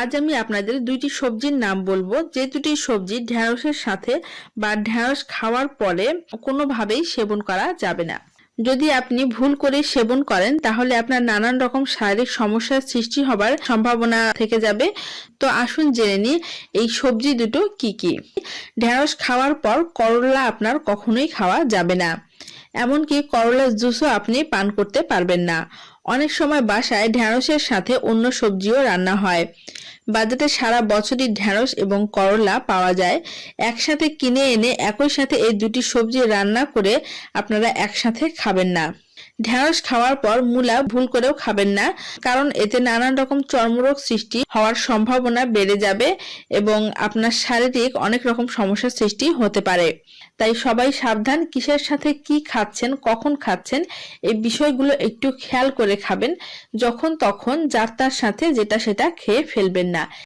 আজ আমি আপনাদের দুইটি সবজির নাম বলব। যে দুটি সবজি ঢ্যাঁড়সের সাথে বা ঢ্যাঁড়স খাওয়ার পরে কোনোভাবেই সেবন করা যাবে না। যদি আপনি ভুল করে সেবন করেন, তাহলে আপনার নানান রকম শারীরিক সমস্যার সৃষ্টি হবার সম্ভাবনা থেকে যাবে। তো আসুন জেনে নিই, এই সবজি দুটো কি কি? ঢ্যাঁড়স খাওয়ার পর করলা আপনার কখনোই খাওয়া যাবে না। এমনকি করলার জুসও আপনি পান করতে পারবেন না। অনেক সময় বাসায় ঢ্যাঁড়সের সাথে অন্য সবজিও রান্না হয়। বাজারে সারা বছরই ঢ্যাঁড়স এবং করলা পাওয়া যায়। একসাথে কিনে এনে একই সাথে এই দুটি সবজি রান্না করে আপনারা একসাথে খাবেন না। ঢ্যাঁড়স খাওয়ার পর মূলা ভুল করেও খাবেন না, কারণ এতে নানান রকম চর্মরোগ সৃষ্টি হওয়ার সম্ভাবনা বেড়ে যাবে এবং আপনার শারীরিক অনেক রকম সমস্যার সৃষ্টি হতে পারে। তাই সবাই সাবধান, কিসের সাথে কি খাচ্ছেন, কখন খাচ্ছেন, এই বিষয়গুলো একটু খেয়াল করে খাবেন যখন তখন যার তার সাথে যেটা সেটা খেয়ে ফেলবেন না।